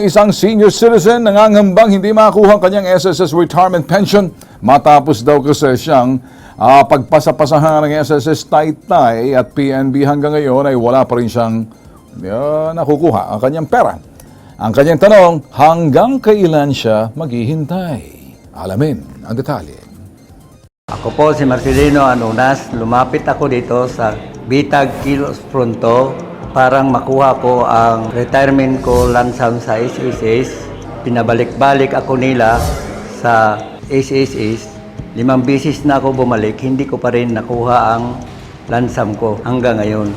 Isang senior citizen nangangambang hindi makakuha ang kanyang SSS retirement pension matapos daw kasi siyang ah, pagpasapasahan ng SSS Taytay at PNB hanggang ngayon ay wala pa rin siyang ah, nakukuha ang kanyang pera. Ang kanyang tanong, hanggang kailan siya maghihintay? Alamin ang detalye. Ako po si Marcelino Anunas. Lumapit ako dito sa Bitag Kilos Pronto parang makuha ko ang retirement ko lansam sa SSS. Pinabalik-balik ako nila sa SSS. Limang bisis na ako bumalik, hindi ko pa rin nakuha ang lansam ko hanggang ngayon.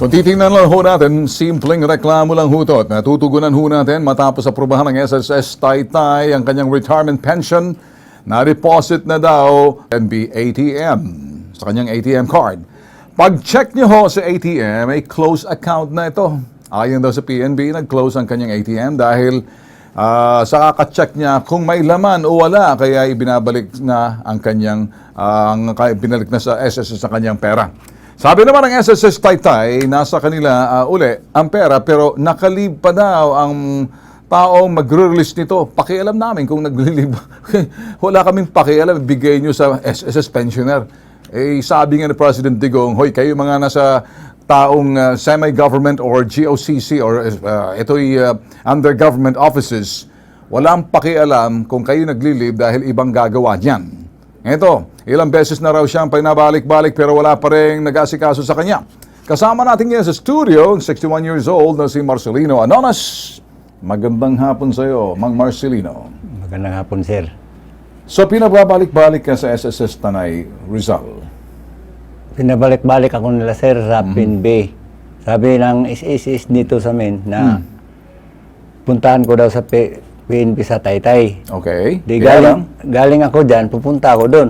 Kung titingnan lang ho natin, simpleng reklamo lang ho to. at Natutugunan ho natin matapos aprobahan ng SSS Taytay ang kanyang retirement pension na deposit na daw NB ATM sa kanyang ATM card. Pag-check niyo ho sa ATM, ay close account na ito. Ayon daw sa PNB, nag-close ang kanyang ATM dahil ah, sa kaka-check niya kung may laman o wala, kaya ibinabalik na ang kanyang, ah, ang, binalik na sa SSS sa kanyang pera. Sabi naman ng SSS Taytay, nasa kanila uh, uli ang pera pero nakalib pa daw ang taong magre-release nito. Pakialam namin kung naglilib. Wala kaming pakialam, bigay nyo sa SSS pensioner. Eh, sabi nga ni President Digong, hoy, kayo mga nasa taong uh, semi-government or GOCC or uh, ito'y uh, under government offices, walang pakialam kung kayo naglilib dahil ibang gagawa niyan. Ito, ilang beses na raw siyang pinabalik-balik pero wala pa rin nag-asikaso sa kanya. Kasama natin ngayon sa studio, 61 years old na si Marcelino Anonas. Magandang hapon sa iyo, Mang Marcelino. Magandang hapon, sir. So pinababalik-balik ka sa SSS Tanay Rizal. Pinabalik-balik ako nila, sir, sa PNB. Sabi ng SSS dito sa amin na puntahan ko daw sa P- PNB sa Taytay. Okay? Di Kaya lang, galing, galing ako dyan, pupunta ako doon.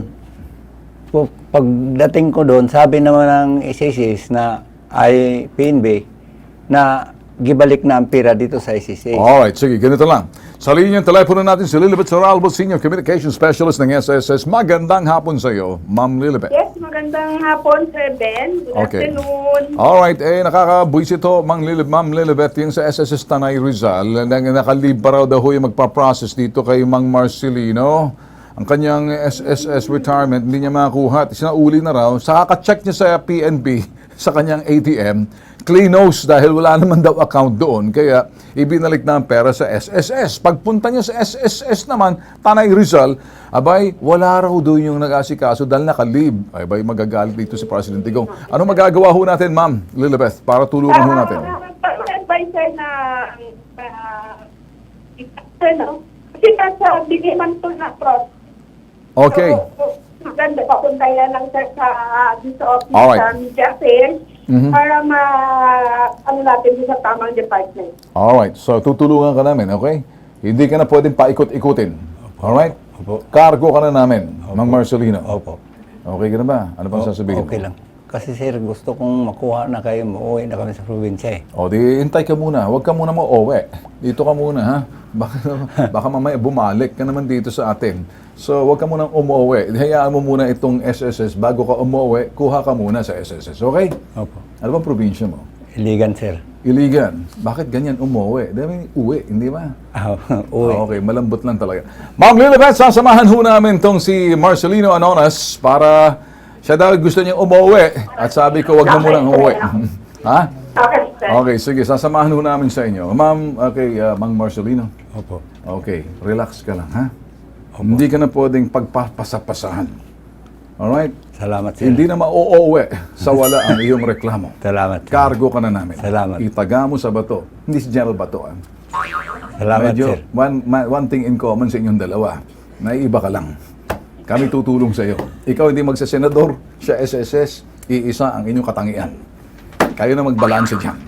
Pagdating ko doon, sabi naman ng SSS na ay PNB na gibalik na ang pira dito sa SSS. Alright, sige, ganito lang. Sa linyang telepono natin si Lilibet Soralbo, Senior Communication Specialist ng SSS. Magandang hapon sa iyo, Ma'am Lilibet. Yes, magandang hapon, Sir Ben. Good Okay. afternoon. Alright, eh nakakabuisit to, Mang Lilib, Ma'am Lilibet, yung sa SSS Tanay Rizal, na nakalib pa raw daw yung magpa-process dito kay Mang Marcelino. Ang kanyang SSS retirement, hindi niya makakuha. Sinauli na raw, sa kaka-check niya sa PNB, sa kanyang ATM, cleanos dahil wala naman daw account doon. Kaya ibinalik na ang pera sa SSS. Pagpunta niya sa SSS naman, Tanay Rizal, abay, wala raw doon yung nag-asikaso dahil nakalib. Ay, abay, magagalit dito si President Digong. Ano magagawa ho natin, Ma'am Lilibeth, para tulungan ho natin? advisor uh, ano. Okay. Maganda papunta yan lang sir sa uh, dito office Alright. sa media Mhm. para ma ano natin dito sa tamang department. Alright, so tutulungan ka namin, okay? Hindi ka na pwedeng paikot-ikutin. Alright? Opo. Cargo ka na namin, Mang Marcelino. Opo. Okay ka na ba? Ano pang sasabihin Okay lang. Kasi sir, gusto kong makuha na kayo, mauwi na kami sa probinsya eh. O di, hintay ka muna. Huwag ka muna mauwi. Dito ka muna, ha? Baka, baka mamaya bumalik ka naman dito sa atin. So, huwag ka munang umuwi. Hayaan mo muna itong SSS. Bago ka umuwi, kuha ka muna sa SSS. Okay? Opo. Ano bang probinsya mo? Iligan sir. Iligan. Bakit ganyan umuwi? Dami uwi, hindi ba? Ah, uwi. Ah, okay, malambot lang talaga. Ma'am Lilibet, sasamahan ho namin tong si Marcelino Anonas para siya daw gusto niya umuwi. At sabi ko, wag na munang umuwi. ha? Okay, sir. Okay, sige, sasamahan ho namin sa inyo. Ma'am, okay, uh, Mang Marcelino. Opo. Okay, relax ka lang, ha? Hindi ka na pwedeng pagpapasapasahan. Alright? Salamat sir. Hindi na mauuwi sa wala ang iyong reklamo. Salamat sir. Cargo ka na namin. Salamat. Itaga mo sa bato. Hindi si General Bato. ah. Salamat Medyo, sir. one, one thing in common sa inyong dalawa, naiiba ka lang. Kami tutulong sa iyo. Ikaw hindi magsasenador sa SSS, iisa ang inyong katangian. Kayo na magbalanse diyan.